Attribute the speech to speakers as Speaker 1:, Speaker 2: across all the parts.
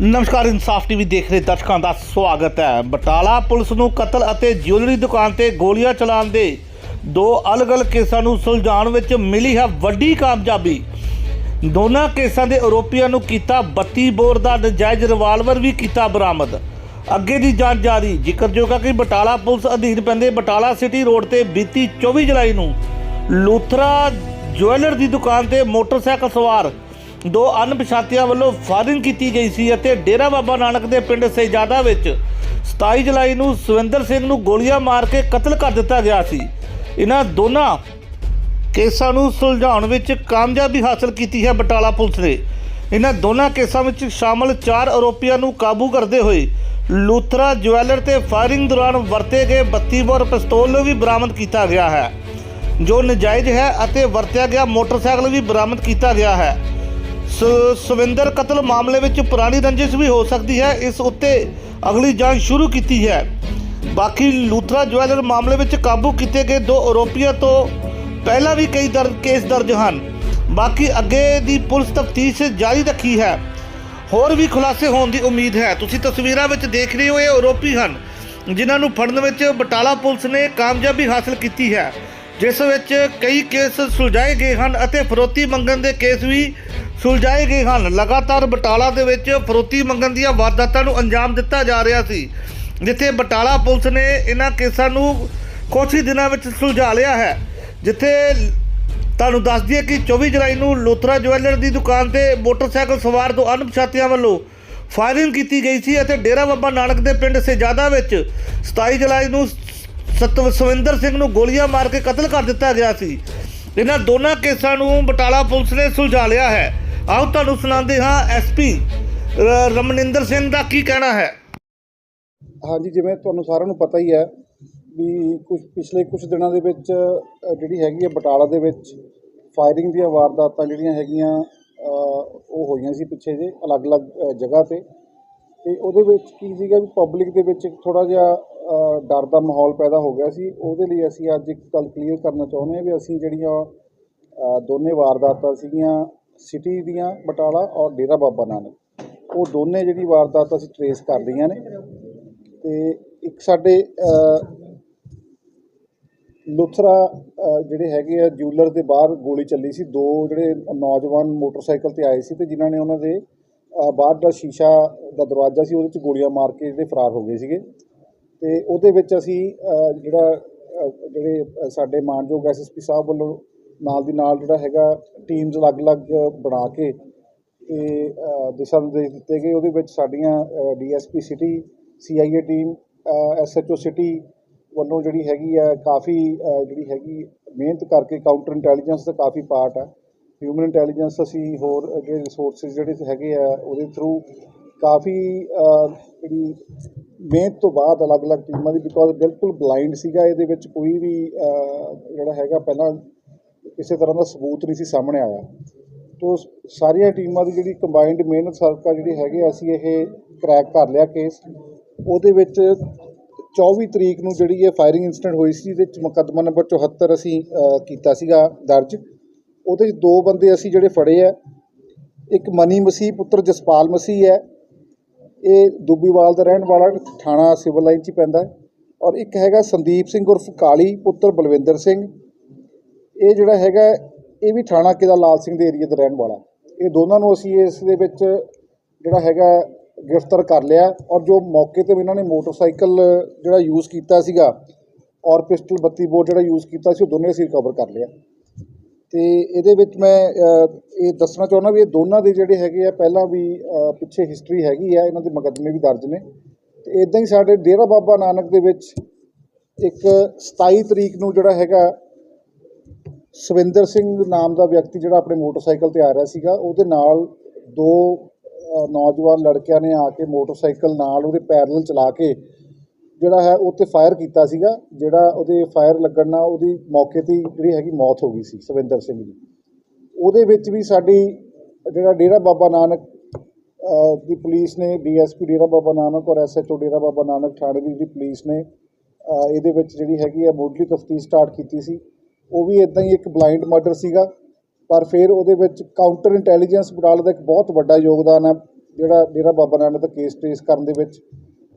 Speaker 1: ਨਮਸਕਾਰ, ਇਨਸਾਫ ਟੀਵੀ ਦੇਖ ਰਹੇ ਦਰਸ਼ਕਾਂ ਦਾ ਸਵਾਗਤ ਹੈ। ਬਟਾਲਾ ਪੁਲਿਸ ਨੂੰ ਕਤਲ ਅਤੇ ਜਿਊਲਰੀ ਦੁਕਾਨ ਤੇ ਗੋਲੀਆਂ ਚਲਾਉਣ ਦੇ ਦੋ ਅਲੱਗ-ਅਲੱਗ ਕੇਸਾਂ ਨੂੰ ਸੁਲਝਾਉਣ ਵਿੱਚ ਮਿਲੀ ਹੈ ਵੱਡੀ ਕਾਮਯਾਬੀ। ਦੋਨਾਂ ਕੇਸਾਂ ਦੇ ਆਰੋਪੀਆਂ ਨੂੰ ਕੀਤਾ 32 ਬੋਰ ਦਾ ਨਜਾਇਜ਼ ਰਿਵਾਲਵਰ ਵੀ ਕੀਤਾ ਬਰਾਮਦ। ਅੱਗੇ ਦੀ ਜਾਂਚ ਜਾਰੀ। ਜ਼ਿਕਰਯੋਗ ਹੈ ਕਿ ਬਟਾਲਾ ਪੁਲਿਸ ਅਧੀਨ ਪੈਂਦੇ ਬਟਾਲਾ ਸਿਟੀ ਰੋਡ ਤੇ ਬੀਤੀ 24 ਜੁਲਾਈ ਨੂੰ ਲੂਥਰਾ ਜੁਐਲਰ ਦੀ ਦੁਕਾਨ ਤੇ ਮੋਟਰਸਾਈਕਲ ਸਵਾਰ ਦੋ ਅਣਪਛਾਤਿਆਂ ਵੱਲੋਂ ਫਾਇਰਿੰਗ ਕੀਤੀ ਗਈ ਸੀ ਅਤੇ ਡੇਰਾ ਬਾਬਾ ਨਾਨਕ ਦੇ ਪਿੰਡ ਸੇਜਾਦਾ ਵਿੱਚ 27 ਜੁਲਾਈ ਨੂੰ ਸੁਵਿੰਦਰ ਸਿੰਘ ਨੂੰ ਗੋਲੀਆਂ ਮਾਰ ਕੇ ਕਤਲ ਕਰ ਦਿੱਤਾ ਗਿਆ ਸੀ। ਇਹਨਾਂ ਦੋਨਾਂ ਕੇਸਾਂ ਨੂੰ ਸੁਲਝਾਉਣ ਵਿੱਚ ਕਾਮਯਾਬੀ ਹਾਸਲ ਕੀਤੀ ਹੈ ਬਟਾਲਾ ਪੁਲਿਸ ਨੇ। ਇਹਨਾਂ ਦੋਨਾਂ ਕੇਸਾਂ ਵਿੱਚ ਸ਼ਾਮਲ ਚਾਰ ਆਰੋਪੀਆਂ ਨੂੰ ਕਾਬੂ ਕਰਦੇ ਹੋਏ ਲੂਥਰਾ ਜੁਐਲਰ ਤੇ ਫਾਇਰਿੰਗ ਦੌਰਾਨ ਵਰਤੇ ਗਏ 32 ਬੋਰ ਪਿਸਤੌਲ ਨੂੰ ਵੀ ਬਰਾਮਦ ਕੀਤਾ ਗਿਆ ਹੈ। ਜੋ ਨਜਾਇਜ਼ ਹੈ ਅਤੇ ਵਰਤਿਆ ਗਿਆ ਮੋਟਰਸਾਈਕਲ ਵੀ ਬਰਾਮਦ ਕੀਤਾ ਗਿਆ ਹੈ। ਸੁਵਿੰਦਰ ਕਤਲ ਮਾਮਲੇ ਵਿੱਚ ਪੁਰਾਣੀ ਰੰਜਿਸ਼ ਵੀ ਹੋ ਸਕਦੀ ਹੈ। ਇਸ ਉੱਤੇ ਅਗਲੀ ਜਾਂਚ ਸ਼ੁਰੂ ਕੀਤੀ ਹੈ। ਬਾਕੀ ਲੂਥਰਾ ਜੁਐਲਰ ਮਾਮਲੇ ਵਿੱਚ ਕਾਬੂ ਕੀਤੇ ਗਏ ਦੋ ਆਰੋਪੀਆਂ ਤੋਂ ਪਹਿਲਾਂ ਵੀ ਕਈ ਦਰ ਕੇਸ ਦਰਜ ਹਨ। ਬਾਕੀ ਅੱਗੇ ਦੀ ਪੁਲਿਸ ਤਫਤੀਸ਼ ਜਾਰੀ ਰੱਖੀ ਹੈ। ਹੋਰ ਵੀ ਖੁਲਾਸੇ ਹੋਣ ਦੀ ਉਮੀਦ ਹੈ। ਤੁਸੀਂ ਤਸਵੀਰਾਂ ਵਿੱਚ ਦੇਖ ਰਹੇ ਹੋ ਇਹ ਆਰੋਪੀ ਹਨ, ਜਿਨ੍ਹਾਂ ਨੂੰ ਫੜਨ ਵਿੱਚ ਬਟਾਲਾ ਪੁਲਿਸ ਨੇ ਕਾਮਯਾਬੀ ਹਾਸਲ ਕੀਤੀ ਹੈ। ਜਿਸ ਵਿੱਚ ਕਈ ਕੇਸ ਸੁਲਝਾਏ ਗਏ ਹਨ ਅਤੇ ਫਰੋਤੀ ਮੰਗਣ ਦੇ ਕੇਸ ਵੀ ਸੁਲਝਾਏ ਗਏ ਹਨ। ਲਗਾਤਾਰ ਬਟਾਲਾ ਦੇ ਵਿੱਚ ਫਰੋਤੀ ਮੰਗਣ ਦੀਆਂ ਵਾਰਦਾਤਾਂ ਨੂੰ ਅੰਜਾਮ ਦਿੱਤਾ ਜਾ ਰਿਹਾ ਸੀ, ਜਿੱਥੇ ਬਟਾਲਾ ਪੁਲਿਸ ਨੇ ਇਹਨਾਂ ਕੇਸਾਂ ਨੂੰ ਕੁਝ ਹੀ ਦਿਨਾਂ ਵਿੱਚ ਸੁਲਝਾ ਲਿਆ ਹੈ, ਜਿੱਥੇ ਤੁਹਾਨੂੰ ਦੱਸ ਦਈਏ ਕਿ 24 ਜੁਲਾਈ ਨੂੰ ਲੋਥਰਾ ਜੁਐਲਰ ਦੀ ਦੁਕਾਨ ਤੇ ਮੋਟਰਸਾਈਕਲ ਸਵਾਰ ਦੋ ਅਣਪਛਾਤਿਆਂ ਵੱਲੋਂ ਫਾਇਰਿੰਗ ਕੀਤੀ ਗਈ ਸੀ ਅਤੇ ਡੇਰਾ ਬਾਬਾ ਨਾਨਕ ਦੇ ਪਿੰਡ ਸੇਜਾਦਾ ਵਿੱਚ 27 ਜੁਲਾਈ ਨੂੰ ਸਤਵਸਵਿੰਦਰ ਸਿੰਘ ਨੂੰ ਗੋਲੀਆਂ ਮਾਰ ਕੇ ਕਤਲ ਕਰ ਦਿੱਤਾ ਗਿਆ ਸੀ। ਇਹਨਾਂ ਦੋਨਾਂ ਕੇਸਾਂ ਨੂੰ ਬਟਾਲਾ ਪੁਲਿਸ ਨੇ ਸੁਲਝਾ ਲਿਆ ਹੈ। ਆਓ ਤੁਹਾਨੂੰ ਸੁਣਾਉਂਦੇ ਹਾਂ ਐਸਪੀ ਰਮਨਿੰਦਰ ਸਿੰਘ ਦਾ ਕੀ ਕਹਿਣਾ ਹੈ।
Speaker 2: ਹਾਂਜੀ, ਜਿਵੇਂ ਤੁਹਾਨੂੰ ਸਾਰਿਆਂ ਨੂੰ ਪਤਾ ਹੀ ਹੈ ਵੀ ਕੁਝ ਪਿਛਲੇ ਕੁਝ ਦਿਨਾਂ ਦੇ ਵਿੱਚ ਜਿਹੜੀ ਹੈਗੀ ਹੈ ਬਟਾਲਾ ਦੇ ਵਿੱਚ ਫਾਇਰਿੰਗ ਦੀਆਂ ਵਾਰਦਾਤਾਂ ਜਿਹੜੀਆਂ ਹੈਗੀਆਂ ਉਹ ਹੋਈਆਂ ਸੀ ਪਿੱਛੇ ਜੇ ਅਲੱਗ-ਅਲੱਗ ਜਗ੍ਹਾ ਤੇ। ਤੇ ਉਹਦੇ ਵਿੱਚ ਕੀ ਸੀਗਾ ਵੀ ਪਬਲਿਕ ਦੇ ਵਿੱਚ ਥੋੜਾ ਜਿਹਾ ਡਰ ਦਾ ਮਾਹੌਲ ਪੈਦਾ ਹੋ ਗਿਆ ਸੀ। ਉਹਦੇ ਲਈ ਅਸੀਂ ਅੱਜ ਇੱਕ ਗੱਲ ਕਲੀਅਰ ਕਰਨਾ ਚਾਹੁੰਦੇ ਹਾਂ ਵੀ ਅਸੀਂ ਜਿਹੜੀਆਂ ਦੋਨੇ ਵਾਰਦਾਤਾਂ ਸੀਗੀਆਂ ਸਿਟੀ ਦੀਆਂ ਬਟਾਲਾ ਔਰ ਡੇਰਾ ਬਾਬਾ ਨਾਨਕ। ਉਹ ਦੋਨੇ ਜਿਹੜੀ ਵਾਰਦਾਤ ਅਸੀਂ ਟਰੇਸ ਕਰ ਲਈਆਂ ਨੇ। ਤੇ ਇੱਕ ਸਾਡੇ ਲੁਥਰਾ ਜਿਹੜੇ ਹੈਗੇ ਆ ਜੂਲਰ ਦੇ ਬਾਹਰ ਗੋਲੀ ਚੱਲੀ ਸੀ। ਦੋ ਜਿਹੜੇ ਨੌਜਵਾਨ ਮੋਟਰਸਾਈਕਲ ਤੇ ਆਏ ਸੀ ਤੇ ਜਿਨ੍ਹਾਂ ਨੇ ਉਹਨਾਂ ਦੇ ਬਾਹਰ ਦਾ ਸ਼ੀਸ਼ਾ ਦਾ ਦਰਵਾਜ਼ਾ ਸੀ ਉਹਦੇ 'ਚ ਗੋਲੀਆਂ ਮਾਰ ਕੇ ਜਿਹੜੇ ਫਰਾਰ ਹੋ ਗਏ ਸੀਗੇ। ਤੇ ਉਹਦੇ ਵਿੱਚ ਅਸੀਂ ਜਿਹੜਾ ਅ, ਜਿਹੜੇ ਅ, ਸਾਡੇ ਮਾਨਯੋਗ ਐਸਐਸਪੀ ਸਾਹਿਬ ਵੱਲੋਂ ਨਾਲ ਦੀ ਨਾਲ ਜਿਹੜਾ ਹੈਗਾ ਟੀਮਸ ਅਲੱਗ-ਅਲੱਗ ਬਣਾ ਕੇ ਤੇ ਦਿਸ਼ਾ ਨਿਰਦੇਸ਼ ਦਿੱਤੇ ਗਏ। ਉਹਦੇ ਵਿੱਚ ਸਾਡੀਆਂ DSP city CIA team SHO city ਵੱਲੋਂ ਜਿਹੜੀ ਹੈਗੀ ਆ, ਕਾਫੀ ਜਿਹੜੀ ਹੈਗੀ ਮਿਹਨਤ ਕਰਕੇ ਕਾਊਂਟਰ ਇੰਟੈਲੀਜੈਂਸ ਦਾ ਕਾਫੀ ਪਾਰਟ ਆ। ਹਿਊਮਨ ਇੰਟੈਲੀਜੈਂਸ ਅਸੀਂ ਹੋਰ ਜਿਹੜੇ ਰਿਸੋਰਸਸ ਜਿਹੜੇ ਹੈਗੇ ਆ, ਉਹਦੇ ਥਰੂ ਕਾਫੀ ਜਿਹੜੀ ਮਿਹਨਤ ਤੋਂ ਬਾਅਦ ਅਲੱਗ-ਅਲੱਗ ਟੀਮਾਂ ਦੀ ਬਿਕੋਜ਼ ਬਿਲਕੁਲ ਬਲਾਈਂਡ ਸੀਗਾ। ਇਹਦੇ ਵਿੱਚ ਕੋਈ ਵੀ ਜਿਹੜਾ ਹੈਗਾ, ਪਹਿਲਾਂ ਕਿਸੇ ਤਰ੍ਹਾਂ ਦਾ ਸਬੂਤ ਨਹੀਂ ਸੀ ਸਾਹਮਣੇ ਆਇਆ। ਤੋ ਸਾਰੀਆਂ ਟੀਮਾਂ ਦੀ ਜਿਹੜੀ ਕੰਬਾਈਨਡ ਮਿਹਨਤ ਸਦਕਾ ਜਿਹੜੀ ਹੈਗੇ ਆ, ਅਸੀਂ ਇਹ ਕ੍ਰੈਕ ਕਰ ਲਿਆ ਕੇਸ ਉਹਦੇ ਵਿੱਚ 24 ਤਰੀਕ ਨੂੰ ਜਿਹੜੀ ਇਹ ਫਾਇਰਿੰਗ ਇਨਸੀਡੈਂਟ ਹੋਈ ਸੀ ਜਿਹਦੇ ਵਿੱਚ ਮੁਕੱਦਮਾ ਨੰਬਰ 74 ਅਸੀਂ ਕੀਤਾ ਸੀਗਾ ਦਰਜ। ਉਹਦੇ ਵਿੱਚ ਦੋ ਬੰਦੇ ਅਸੀਂ ਜਿਹੜੇ ਫੜੇ ਆ ਇੱਕ ਮਨੀ ਮਸੀਹ ਪੁੱਤਰ ਜਸਪਾਲ ਮਸੀਹ ਹੈ। ਇਹ ਦੁੱਬੀਵਾਲ ਦਾ ਰਹਿਣ ਵਾਲਾ ਥਾਣਾ ਸਿਵਲ ਲਾਈਨ 'ਚ ਪੈਂਦਾ ਔਰ ਇੱਕ ਹੈਗਾ ਸੰਦੀਪ ਸਿੰਘ ਉਰਫ ਕਾਲੀ ਪੁੱਤਰ ਬਲਵਿੰਦਰ ਸਿੰਘ। ਇਹ ਜਿਹੜਾ ਹੈਗਾ, ਇਹ ਵੀ ਥਾਣਾ ਕਿਲਾ ਲਾਲ ਸਿੰਘ ਦੇ ਏਰੀਆ ਦਾ ਰਹਿਣ ਵਾਲਾ। ਇਹ ਦੋਨਾਂ ਨੂੰ ਅਸੀਂ ਇਸ ਦੇ ਵਿੱਚ ਜਿਹੜਾ ਹੈਗਾ, ਗ੍ਰਿਫਤਾਰ ਕਰ ਲਿਆ ਔਰ ਜੋ ਮੌਕੇ ਤੇ ਵੀ ਇਹਨਾਂ ਨੇ ਮੋਟਰਸਾਈਕਲ ਜਿਹੜਾ ਯੂਜ਼ ਕੀਤਾ ਸੀਗਾ, ਔਰ ਪਿਸਟਲ 32 ਬੋਰ ਜਿਹੜਾ ਯੂਜ਼ ਕੀਤਾ ਸੀ, ਉਹ ਦੋਨੇ ਅਸੀਂ ਰਿਕਵਰ ਕਰ ਲਿਆ। ਤੇ ਇਹਦੇ ਵਿੱਚ ਮੈਂ ਇਹ ਦੱਸਣਾ ਚਾਹੁੰਦਾ ਵੀ ਇਹ ਦੋਨਾਂ ਦੇ ਜਿਹੜੇ ਹੈਗੇ ਆ, ਪਹਿਲਾਂ ਵੀ ਪਿੱਛੇ ਹਿਸਟਰੀ ਹੈਗੀ ਆ, ਇਹਨਾਂ ਦੇ ਮੁਕੱਦਮੇ ਵੀ ਦਰਜ ਨੇ। ਤੇ ਇਦਾਂ ਹੀ ਸਾਡੇ ਡੇਰਾ ਬਾਬਾ ਨਾਨਕ ਦੇ ਵਿੱਚ ਇੱਕ 27 ਤਰੀਕ ਨੂੰ ਜਿਹੜਾ ਹੈਗਾ ਸਵਿੰਦਰ ਸਿੰਘ ਨਾਮ ਦਾ ਵਿਅਕਤੀ ਜਿਹੜਾ ਆਪਣੇ ਮੋਟਰਸਾਈਕਲ ਤੇ ਆ ਰਿਹਾ ਸੀਗਾ, ਉਹਦੇ ਨਾਲ ਦੋ ਨੌਜਵਾਨ ਲੜਕਿਆਂ ਨੇ ਆ ਕੇ ਮੋਟਰਸਾਈਕਲ ਨਾਲ ਉਹਦੇ ਪੈਰਲਲ ਚਲਾ ਕੇ ਜਿਹੜਾ ਹੈ ਉਹ ਤੇ ਫਾਇਰ ਕੀਤਾ ਸੀਗਾ, ਜਿਹੜਾ ਉਹਦੇ ਫਾਇਰ ਲੱਗਣ ਨਾਲ ਉਹਦੀ ਮੌਕੇ ਤੇ ਜਿਹੜੀ ਹੈਗੀ ਮੌਤ ਹੋ ਗਈ ਸੀ ਸਵਿੰਦਰ ਸਿੰਘ ਦੀ। ਉਹਦੇ ਵਿੱਚ ਵੀ ਸਾਡੀ ਜਿਹੜਾ ਡੇਰਾ ਬਾਬਾ ਨਾਨਕ ਦੀ ਪੁਲਿਸ ਨੇ, ਡੀਐਸਪੀ ਡੇਰਾ ਬਾਬਾ ਨਾਨਕ ਔਰ ਐਸਐਚਓ ਡੇਰਾ ਬਾਬਾ ਨਾਨਕ ਥਾਣੇ ਦੀ ਜਿਹੜੀ ਪੁਲਿਸ ਨੇ ਇਹਦੇ ਵਿੱਚ ਜਿਹੜੀ ਹੈਗੀ ਆ ਮੁੱਢਲੀ ਤਫਤੀਸ਼ ਸਟਾਰਟ ਕੀਤੀ ਸੀ। ਉਹ ਵੀ ਇਦਾਂ ਹੀ ਇੱਕ ਬਲਾਈਂਡ ਮਰਡਰ ਸੀਗਾ, ਪਰ ਫਿਰ ਉਹਦੇ ਵਿੱਚ ਕਾਊਂਟਰ ਇੰਟੈਲੀਜੈਂਸ ਬਟਾਲਾ ਦਾ ਇੱਕ ਬਹੁਤ ਵੱਡਾ ਯੋਗਦਾਨ ਹੈ, ਜਿਹੜਾ ਡੇਰਾ ਬਾਬਾ ਨਾਨਕ ਦਾ ਕੇਸ ਟ੍ਰੇਸ ਕਰਨ ਦੇ ਵਿੱਚ।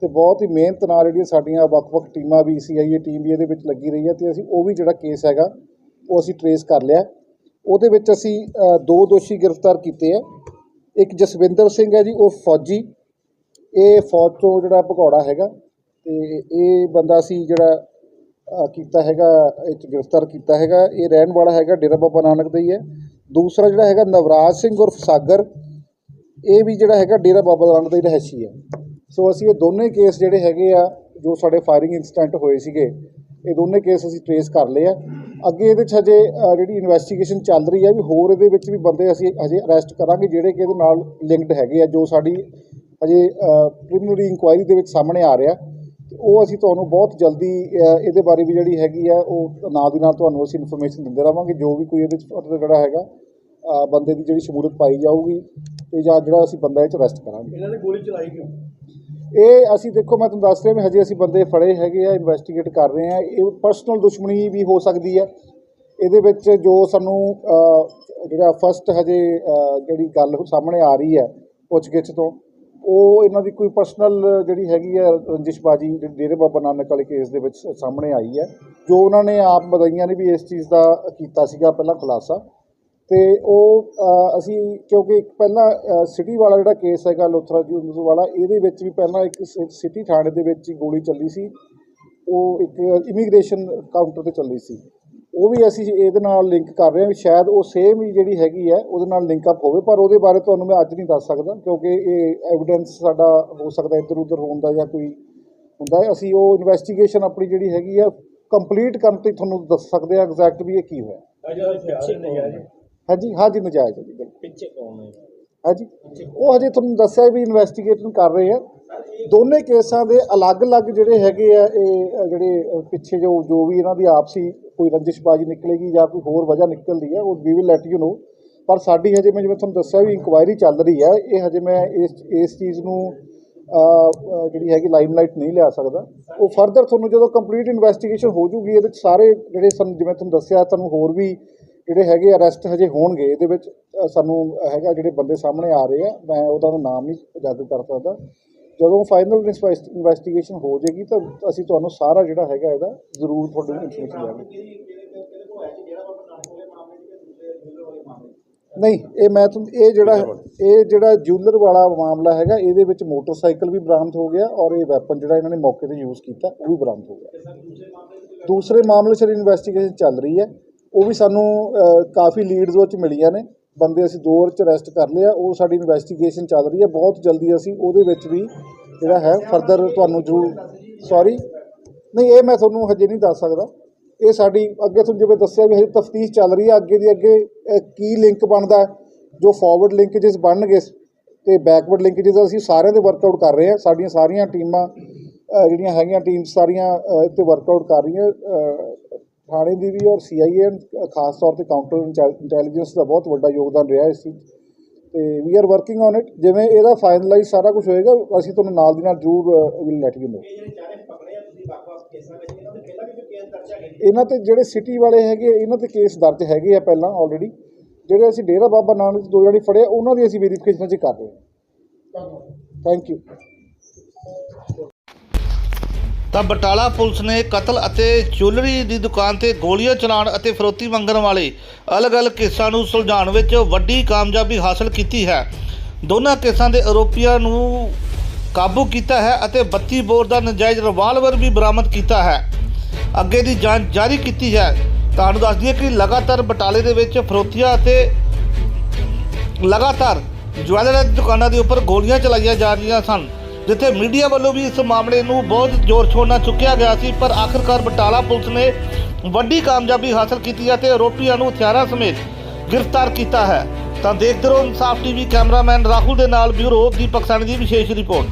Speaker 2: ਤੇ ਬਹੁਤ ਹੀ ਮਿਹਨਤ ਨਾਲ ਜਿਹੜੀਆਂ ਸਾਡੀਆਂ ਵੱਖ-ਵੱਖ ਟੀਮਾਂ ਵੀ ਸੀਆਈਏ ਟੀਮ ਵੀ ਇਹਦੇ ਵਿੱਚ ਲੱਗੀ ਰਹੀ ਹੈ ਤੇ ਅਸੀਂ ਉਹ ਵੀ ਜਿਹੜਾ ਕੇਸ ਹੈਗਾ, ਉਹ ਅਸੀਂ ਟ੍ਰੇਸ ਕਰ ਲਿਆ। ਉਹਦੇ ਵਿੱਚ ਅਸੀਂ ਦੋ ਦੋਸ਼ੀ ਗ੍ਰਿਫਤਾਰ ਕੀਤੇ ਆ। ਇੱਕ ਜਸਵਿੰਦਰ ਸਿੰਘ ਹੈ ਜੀ, ਉਹ ਫੌਜੀ। ਇਹ ਫੌਜ ਤੋਂ ਜਿਹੜਾ ਭਗੌੜਾ ਹੈਗਾ, ਤੇ ਇਹ ਬੰਦਾ ਸੀ ਜਿਹੜਾ ਕੀਤਾ ਹੈਗਾ, ਇਹ 'ਚ ਗ੍ਰਿਫਤਾਰ ਕੀਤਾ ਹੈਗਾ, ਇਹ ਰਹਿਣ ਵਾਲਾ ਹੈਗਾ ਡੇਰਾ ਬਾਬਾ ਨਾਨਕ ਦਾ ਹੀ ਹੈ। ਦੂਸਰਾ ਜਿਹੜਾ ਹੈਗਾ ਨਵਰਾਜ ਸਿੰਘ ਉਰਫ ਸਾਗਰ, ਇਹ ਵੀ ਜਿਹੜਾ ਹੈਗਾ ਡੇਰਾ ਬਾਬਾ ਨਾਨਕ ਦਾ ਹੀ ਰਹਿਸ਼ੀ ਹੈ। ਸੋ ਅਸੀਂ ਇਹ ਦੋਨੇ ਕੇਸ ਜਿਹੜੇ ਹੈਗੇ ਆ, ਜੋ ਸਾਡੇ ਫਾਇਰਿੰਗ ਇਨਸੀਡੈਂਟ ਹੋਏ ਸੀਗੇ, ਇਹ ਦੋਨੇ ਕੇਸ ਅਸੀਂ ਟ੍ਰੇਸ ਕਰ ਲਏ ਆ। ਅੱਗੇ ਇਹਦੇ 'ਚ ਹਜੇ ਜਿਹੜੀ ਇਨਵੈਸਟੀਗੇਸ਼ਨ ਚੱਲ ਰਹੀ ਹੈ ਵੀ ਹੋਰ ਇਹਦੇ ਵਿੱਚ ਵੀ ਬੰਦੇ ਅਸੀਂ ਹਜੇ ਅਰੈਸਟ ਕਰਾਂਗੇ, ਜਿਹੜੇ ਕਿ ਇਹਦੇ ਨਾਲ ਲਿੰਕਡ ਹੈਗੇ ਆ, ਜੋ ਸਾਡੀ ਹਜੇ ਪ੍ਰੀਲਿਮਿਨਰੀ ਇਨਕੁਆਇਰੀ ਦੇ ਵਿੱਚ ਸਾਹਮਣੇ ਆ ਰਿਹਾ। ਉਹ ਅਸੀਂ ਤੁਹਾਨੂੰ ਬਹੁਤ ਜਲਦੀ ਇਹਦੇ ਬਾਰੇ ਵੀ ਜਿਹੜੀ ਹੈਗੀ ਆ ਉਹ ਨਾਲ ਦੀ ਨਾਲ ਤੁਹਾਨੂੰ ਅਸੀਂ ਇਨਫੋਰਮੇਸ਼ਨ ਦਿੰਦੇ ਰਵਾਂਗੇ ਜੋ ਵੀ ਕੋਈ ਇਹਦੇ 'ਚ further ਜਿਹੜਾ ਹੈਗਾ ਬੰਦੇ ਦੀ ਜਿਹੜੀ ਸ਼ਮੂਲੀਅਤ ਪਾਈ ਜਾਊਗੀ ਤੇ ਜਾਂ ਜਿਹੜਾ ਅਸੀਂ ਬੰਦਾ ਇਹ 'ਚ ਅਰੈਸਟ ਕਰਾਂਗੇ।
Speaker 3: ਇਹਨਾਂ ਨੇ ਗੋਲੀ ਚਲਾਈ ਕਿਉਂ?
Speaker 2: ਇਹ ਅਸੀਂ ਦੇਖੋ ਮੈਂ ਤੁਹਾਨੂੰ ਦੱਸ ਰਿਹਾ ਵੀ ਹਜੇ ਅਸੀਂ ਬੰਦੇ ਫੜੇ ਹੈਗੇ ਆ ਇਨਵੈਸਟੀਗੇਟ ਕਰ ਰਹੇ ਆ ਇਹ ਪਰਸਨਲ ਦੁਸ਼ਮਣੀ ਵੀ ਹੋ ਸਕਦੀ ਹੈ ਇਹਦੇ ਵਿੱਚ ਜੋ ਸਾਨੂੰ ਜਿਹੜਾ ਫਸਟ ਹਜੇ ਜਿਹੜੀ ਗੱਲ ਸਾਹਮਣੇ ਆ ਰਹੀ ਹੈ ਪੁੱਛਗਿੱਛ ਤੋਂ ਉਹ ਇਹਨਾਂ ਦੀ ਕੋਈ ਪਰਸਨਲ ਜਿਹੜੀ ਹੈਗੀ ਹੈ ਰੰਜਿਸ਼ਬਾਜੀ ਜਿਹੜੀ ਡੇਰੇ ਬਾਬਾ ਨਾਨਕ ਵਾਲੇ ਕੇਸ ਦੇ ਵਿੱਚ ਸਾਹਮਣੇ ਆਈ ਹੈ, ਜੋ ਉਹਨਾਂ ਨੇ ਆਪ ਬਤਾਈਆਂ ਨੇ ਵੀ ਇਸ ਚੀਜ਼ ਦਾ ਕੀਤਾ ਸੀਗਾ ਪਹਿਲਾਂ ਖੁਲਾਸਾ। ਤੇ ਉਹ ਅਸੀਂ ਕਿਉਂਕਿ ਇੱਕ ਪਹਿਲਾਂ ਸਿਟੀ ਵਾਲਾ ਜਿਹੜਾ ਕੇਸ ਹੈਗਾ ਲੋਥਰਾ ਜੀ ਵਾਲਾ ਇਹਦੇ ਵਿੱਚ ਵੀ ਪਹਿਲਾਂ ਇੱਕ ਸਿਟੀ ਥਾਣੇ ਦੇ ਵਿੱਚ ਹੀ ਗੋਲੀ ਚੱਲੀ ਸੀ। ਉਹ ਇੱਕ ਇਮੀਗ੍ਰੇਸ਼ਨ ਕਾਊਂਟਰ ਤੇ ਚੱਲੀ ਸੀ। ਉਹ ਵੀ ਅਸੀਂ ਇਹਦੇ ਨਾਲ ਲਿੰਕ ਕਰ ਰਹੇ ਹਾਂ ਵੀ ਸ਼ਾਇਦ ਉਹ ਸੇਮ ਹੀ ਜਿਹੜੀ ਹੈਗੀ ਹੈ ਉਹਦੇ ਨਾਲ ਲਿੰਕ ਅਪ ਹੋਵੇ ਪਰ ਉਹਦੇ ਬਾਰੇ ਤੁਹਾਨੂੰ ਮੈਂ ਅੱਜ ਨਹੀਂ ਦੱਸ ਸਕਦਾ ਕਿਉਂਕਿ ਇਹ ਐਵੀਡੈਂਸ ਸਾਡਾ ਹੋ ਸਕਦਾ ਇੱਧਰ ਉੱਧਰ ਹੋਣ ਦਾ ਜਾਂ ਕੋਈ ਹੁੰਦਾ ਹੈ। ਅਸੀਂ ਉਹ ਇਨਵੈਸਟੀਗੇਸ਼ਨ ਆਪਣੀ ਜਿਹੜੀ ਹੈਗੀ ਆ ਕੰਪਲੀਟ ਕਰਨ ਤੇ ਤੁਹਾਨੂੰ ਦੱਸ ਸਕਦੇ ਆ ਐਗਜ਼ੈਕਟ ਵੀ ਇਹ ਕੀ ਹੋਇਆ। ਹਾਂਜੀ ਹਾਂਜੀ ਨਜਾਇਜ਼ ਹੈ ਜੀ
Speaker 3: ਪਿੱਛੇ ਕੌਣ ਹੈ?
Speaker 2: ਹਾਂਜੀ ਉਹ ਹਜੇ ਤੁਹਾਨੂੰ ਦੱਸਿਆ ਵੀ ਇਨਵੈਸਟੀਗੇਸ਼ਨ ਕਰ ਰਹੇ ਆ। ਦੋਨੇ ਕੇਸਾਂ ਦੇ ਅਲੱਗ-ਅਲੱਗ ਜਿਹੜੇ ਹੈਗੇ ਆ ਇਹ ਜਿਹੜੇ ਪਿੱਛੇ ਜੋ ਜੋ ਵੀ ਇਹਨਾਂ ਦੀ ਆਪਸੀ ਕੋਈ ਰੰਜਿਸ਼ਬਾਜੀ ਨਿਕਲੇਗੀ ਜਾਂ ਕੋਈ ਹੋਰ ਵਜ੍ਹਾ ਨਿਕਲਦੀ ਹੈ, ਉਹ we will let you know ਪਰ ਸਾਡੀ ਹਜੇ ਮੈਂ ਜਿਵੇਂ ਤੁਹਾਨੂੰ ਦੱਸਿਆ ਵੀ ਇਨਕੁਆਇਰੀ ਚੱਲ ਰਹੀ ਹੈ, ਇਹ ਹਜੇ ਮੈਂ ਇਸ ਇਸ ਚੀਜ਼ ਨੂੰ ਜਿਹੜੀ ਹੈਗੀ ਲਾਈਮਲਾਈਟ ਨਹੀਂ ਲਿਆ ਸਕਦਾ। ਉਹ ਫਰਦਰ ਤੁਹਾਨੂੰ ਜਦੋਂ ਕੰਪਲੀਟ ਇਨਵੈਸਟੀਗੇਸ਼ਨ ਹੋ ਜੂਗੀ, ਇਹਦੇ ਵਿੱਚ ਸਾਰੇ ਜਿਹੜੇ ਸਾਨੂੰ ਜਿਵੇਂ ਤੁਹਾਨੂੰ ਦੱਸਿਆ, ਤੁਹਾਨੂੰ ਹੋਰ ਵੀ ਜਿਹੜੇ ਹੈਗੇ ਅਰੈਸਟ ਹਜੇ ਹੋਣਗੇ, ਇਹਦੇ ਵਿੱਚ ਸਾਨੂੰ ਹੈਗਾ ਜਿਹੜੇ ਬੰਦੇ ਸਾਹਮਣੇ ਆ ਰਹੇ ਆ, ਮੈਂ ਉਹਦਾ ਨਾਮ ਨਹੀਂ ਉਜਾਗਰ ਕਰ ਸਕਦਾ। ਜਦੋਂ ਫਾਈਨਲ ਇਨਵੈਸਟੀਗੇਸ਼ਨ ਹੋ ਜਾਏਗੀ ਤਾਂ ਅਸੀਂ ਤੁਹਾਨੂੰ ਸਾਰਾ ਜਿਹੜਾ ਹੈਗਾ ਇਹਦਾ ਜ਼ਰੂਰ ਤੁਹਾਡੇ ਨੂੰ ਇਨਫੋਰਮੇਸ਼ਨ ਦੇਵਾਂਗੇ ਨਹੀਂ, ਇਹ ਮੈਂ ਤੁਹਾਨੂੰ ਇਹ ਜਿਹੜਾ ਇਹ ਜਿਹੜਾ ਜੂਲਰ ਵਾਲਾ ਮਾਮਲਾ ਹੈਗਾ, ਇਹਦੇ ਵਿੱਚ ਮੋਟਰਸਾਈਕਲ ਵੀ ਬਰਾਮਦ ਹੋ ਗਿਆ ਔਰ ਇਹ ਵੈਪਨ ਜਿਹੜਾ ਇਹਨਾਂ ਨੇ ਮੌਕੇ ਤੇ ਯੂਜ਼ ਕੀਤਾ, ਉਹ ਵੀ ਬਰਾਮਦ ਹੋ ਗਿਆ। ਦੂਸਰੇ ਮਾਮਲੇ 'ਚ ਇਨਵੈਸਟੀਗੇਸ਼ਨ ਚੱਲ ਰਹੀ ਹੈ, ਉਹ ਵੀ ਸਾਨੂੰ ਕਾਫੀ ਲੀਡਸ ਉਹ 'ਚ ਮਿਲੀਆਂ ਨੇ। ਬੰਦੇ ਅਸੀਂ ਦੋ ਚ ਰੈਸਟ ਕਰ ਲਿਆ ਉਹ ਸਾਡੀ ਇਨਵੈਸਟੀਗੇਸ਼ਨ ਚੱਲ ਰਹੀ ਹੈ, ਬਹੁਤ ਜਲਦੀ ਅਸੀਂ ਉਹਦੇ ਵਿੱਚ ਵੀ ਜਿਹੜਾ ਹੈ ਫਰਦਰ ਤੁਹਾਨੂੰ ਜ਼ਰੂਰ ਸੌਰੀ ਨਹੀਂ, ਇਹ ਮੈਂ ਤੁਹਾਨੂੰ ਹਜੇ ਨਹੀਂ ਦੱਸ ਸਕਦਾ। ਇਹ ਸਾਡੀ, ਅੱਗੇ ਤੁਹਾਨੂੰ ਜਿਵੇਂ ਦੱਸਿਆ ਵੀ ਹਜੇ ਤਫਤੀਸ਼ ਚੱਲ ਰਹੀ ਹੈ, ਅੱਗੇ ਦੀ ਅੱਗੇ ਕੀ ਲਿੰਕ ਬਣਦਾ ਜੋ ਫਾਰਵਰਡ ਲਿੰਕੇजेस ਬਣਨਗੇ, ਤੇ ਬੈਕਵਰਡ ਲਿੰਕੇजेस ਅਸੀਂ ਸਾਰਿਆਂ ਦੇ ਵਰਕਆਊਟ ਕਰ ਰਹੇ ਹਾਂ, ਸਾਡੀਆਂ ਸਾਰੀਆਂ ਟੀਮਾਂ ਜਿਹੜੀਆਂ ਹੈਗੀਆਂ ਟੀਮਸ ਸਾਰੀਆਂ ਇੱਥੇ ਵਰਕਆਊਟ ਕਰ ਰਹੀਆਂ ਥਾਣੇ ਦੀ ਵੀ ਔਰ ਸੀਆਈਏ ਖਾਸ ਤੌਰ ਤੇ ਕਾਊਂਟਰ ਇੰਟੈਲੀਜੈਂਸ ਦਾ ਬਹੁਤ ਵੱਡਾ ਯੋਗਦਾਨ ਰਿਹਾ ਇਸ ਚੀਜ਼ 'ਚ। ਤੇ we are working on it ਜਿਵੇਂ ਇਹਦਾ ਫਾਈਨਲਾਈਜ਼ ਸਾਰਾ ਕੁਝ ਹੋਏਗਾ ਅਸੀਂ ਤੁਹਾਨੂੰ ਨਾਲ ਦੀ ਨਾਲ ਜ਼ਰੂਰ ਵਿਲ ਲੈਟ ਯੂ ਨੋ? ਇਹਨਾਂ ਤੇ ਜਿਹੜੇ ਸਿਟੀ ਵਾਲੇ ਹੈਗੇ ਇਹਨਾਂ ਤੇ ਕੇਸ ਦਰਜ ਹੈਗੇ ਆ ਪਹਿਲਾਂ ਆਲਰੇਡੀ ਜਿਹੜੇ ਅਸੀਂ ਡੇਰਾ ਬਾਬਾ ਨਾਨਕ ਦੋ ਜਣੇ ਫੜੇ ਉਹਨਾਂ ਦੀ ਅਸੀਂ ਵੈਰੀਫਿਕੇਸ਼ਨ 'ਚ ਕਰ ਰਹੇ ਹਾਂ। ਥੈਂਕ ਯੂ
Speaker 1: ਤਾਂ ਬਟਾਲਾ ਪੁਲਿਸ ਨੇ ਕਤਲ ਅਤੇ ਜੁਐਲਰੀ ਦੀ ਦੁਕਾਨ ਤੇ ਗੋਲੀਆਂ ਚਲਾਉਣ ਅਤੇ ਫਰੋਤੀ ਮੰਗਣ ਵਾਲੇ ਅਲੱਗ-ਅਲੱਗ ਕੇਸਾਂ ਨੂੰ ਸੁਲਝਾਉਣ ਵਿੱਚ ਵੱਡੀ ਕਾਮਯਾਬੀ ਹਾਸਲ ਕੀਤੀ ਹੈ। ਦੋਨਾਂ ਕੇਸਾਂ ਦੇ ਆਰੋਪੀਆਂ ਨੂੰ ਕਾਬੂ ਕੀਤਾ ਹੈ ਅਤੇ 32 ਬੋਰ ਦਾ ਨਜਾਇਜ਼ ਰਿਵਾਲਵਰ ਵੀ ਬਰਾਮਦ ਕੀਤਾ ਹੈ। ਅੱਗੇ ਦੀ ਜਾਂਚ ਜਾਰੀ ਕੀਤੀ ਹੈ। ਤੁਹਾਨੂੰ ਦੱਸ ਦਈਏ ਕਿ ਲਗਾਤਾਰ ਬਟਾਲੇ ਦੇ ਵਿੱਚ ਫਰੋਤੀਆਂ ਅਤੇ ਲਗਾਤਾਰ ਜਵੈਲਰੀ ਦੀ ਦੁਕਾਨਾਂ ਦੇ ਉੱਪਰ ਗੋਲੀਆਂ ਚਲਾਈਆਂ ਜਾ ਰਹੀਆਂ ਸਨ। ਜਿੱਥੇ ਮੀਡੀਆ ਵੱਲੋਂ ਵੀ ਇਸ ਮਾਮਲੇ ਨੂੰ ਬਹੁਤ ਜ਼ੋਰ ਸ਼ੋਰ ਨਾਲ ਚੁੱਕਿਆ ਗਿਆ ਸੀ, ਪਰ ਆਖਰਕਾਰ ਬਟਾਲਾ ਪੁਲਿਸ ਨੇ ਵੱਡੀ ਕਾਮਯਾਬੀ ਹਾਸਲ ਕੀਤੀ ਹੈ ਤੇ ਆਰੋਪੀਆਂ ਨੂੰ ਹਥਿਆਰਾਂ ਸਮੇਤ ਗ੍ਰਿਫਤਾਰ ਕੀਤਾ ਹੈ। ਤਾਂ ਦੇਖਦੇ ਰਹੋ ਇਨਸਾਫ ਟੀਵੀ ਕੈਮਰਾਮੈਨ ਰਾਹੁਲ ਦੇ ਨਾਲ ਬਿਊਰੋ ਦੀਪਕ ਸੈਣੀ ਦੀ ਵਿਸ਼ੇਸ਼ ਰਿਪੋਰਟ।